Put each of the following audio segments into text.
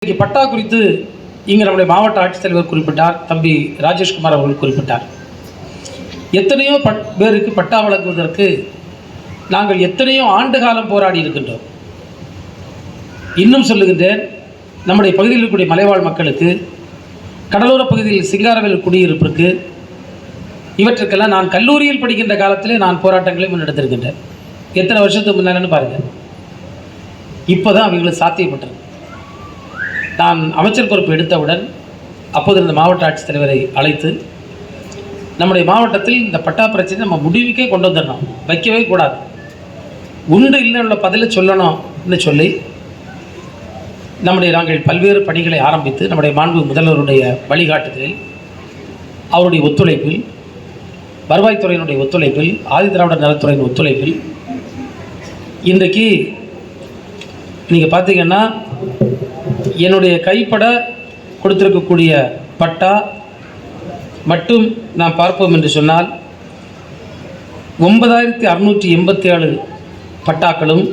இன்னைக்கு பட்டா குறித்து இங்கே நம்முடைய மாவட்ட ஆட்சித்தலைவர் குறிப்பிட்டார் தம்பி ராஜேஷ்குமார் அவர்கள் குறிப்பிட்டார். எத்தனையோ பட் பேருக்கு பட்டா வழங்குவதற்கு நாங்கள் எத்தனையோ ஆண்டு காலம் போராடி இருக்கின்றோம். இன்னும் சொல்லுகின்றேன் நம்முடைய பகுதியில் இருக்கக்கூடிய மலைவாழ் மக்களுக்கு கடலோர பகுதியில் சிங்காரவேல் குடியிருப்பிற்கு இவற்றுக்கெல்லாம் நான் கல்லூரியில் படிக்கின்ற காலத்திலே நான் போராட்டங்களை முன்னெடுத்திருக்கின்றேன். எத்தனை வருஷத்துக்கு முன்னாலன்னு பாருங்கள் இப்போ தான் அவங்களுக்கு சாத்தியப்பட்டிருக்கு. நான் அமைச்சர் பொறுப்பு எடுத்தவுடன் அப்போது இருந்த மாவட்ட ஆட்சித்தலைவரை அழைத்து நம்முடைய மாவட்டத்தில் இந்த பட்டா பிரச்சனை நம்ம முடிவுக்கே கொண்டு வந்துடணும். வைக்கவே கூடாது. உண்டு இல்லை உள்ள பதிலை சொல்லணும்னு சொல்லி நம்முடைய நாங்கள் பல்வேறு பணிகளை ஆரம்பித்து நம்முடைய மாண்பு முதல்வருடைய வழிகாட்டுதலில் அவருடைய ஒத்துழைப்பில் வருவாய்த்துறையினுடைய ஒத்துழைப்பில் ஆதிதிராவிட நலத்துறையின் ஒத்துழைப்பில் இன்றைக்கு நீங்கள் பார்த்தீங்கன்னா என்னுடைய கைப்பட கொடுத்திருக்கக்கூடிய பட்டா மட்டும் நாம் பார்ப்போம் என்று சொன்னால் ஒன்பதாயிரத்தி அறுநூற்றி எண்பத்தி ஏழு பட்டாக்களும்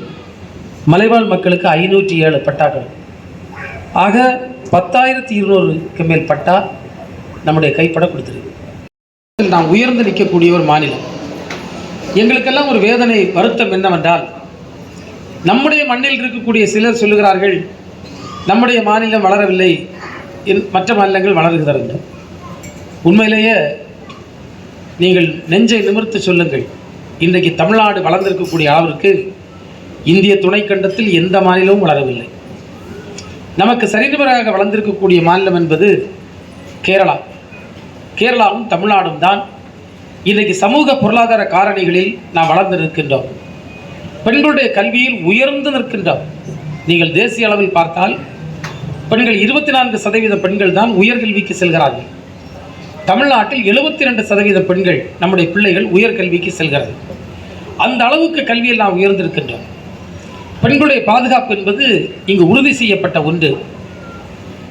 மலைவாழ் மக்களுக்கு ஐநூற்றி ஏழு பட்டாக்கள். ஆக பத்தாயிரத்தி இருநூறுக்கு மேல் பட்டா நம்முடைய கைப்பட கொடுத்துருக்கு. நாம் உயர்ந்து நிற்கக்கூடிய ஒரு மாநிலம். எங்களுக்கெல்லாம் ஒரு வேதனை வருத்தம் என்னவென்றால் நம்முடைய மண்ணில் இருக்கக்கூடிய சிலர் சொல்லுகிறார்கள் நம்முடைய மாநிலம் வளரவில்லை மற்ற மாநிலங்கள் வளர்கிறது உண்மையிலேயே நீங்கள் நெஞ்சை நிமிர்த்து சொல்லுங்கள். இன்றைக்கு தமிழ்நாடு வளர்ந்திருக்கக்கூடிய அளவிற்கு இந்திய துணைக்கண்டத்தில் எந்த மாநிலமும் வளரவில்லை. நமக்கு சரிநிபராக வளர்ந்திருக்கக்கூடிய மாநிலம் என்பது கேரளா. கேரளாவும் தமிழ்நாடும் தான் இன்றைக்கு சமூக பொருளாதார காரணிகளில் நாம் வளர்ந்து நிற்கின்றோம் பெண்களுடைய கல்வியில் உயர்ந்து நிற்கின்றோம். நீங்கள் தேசிய அளவில் பார்த்தால் பெண்கள் இருபத்தி நான்கு சதவீத பெண்கள் தான் உயர்கல்விக்கு செல்கிறார்கள். தமிழ்நாட்டில் எழுபத்தி ரெண்டு சதவீத பெண்கள் நம்முடைய பிள்ளைகள் உயர்கல்விக்கு செல்கிறது. அந்த அளவுக்கு கல்வியில் நாம் உயர்ந்திருக்கின்றோம். பெண்களுடைய பாதுகாப்பு என்பது இங்கு உறுதி செய்யப்பட்ட ஒன்று.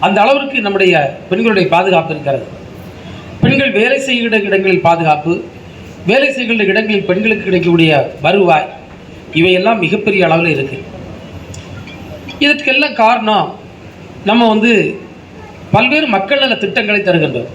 அந்த அளவிற்கு நம்முடைய பெண்களுடைய பாதுகாப்பு இருக்கிறது. பெண்கள் வேலை செய்கிற இடங்களில் பாதுகாப்பு வேலை செய்கின்ற இடங்களில் பெண்களுக்கு கிடைக்கக்கூடிய வருவாய் இவையெல்லாம் மிகப்பெரிய அளவில் இருக்கு. இதற்கெல்லாம் காரணம் நம்ம வந்து பல்வேறு மக்கள் நல திட்டங்களை தருகின்றோம்.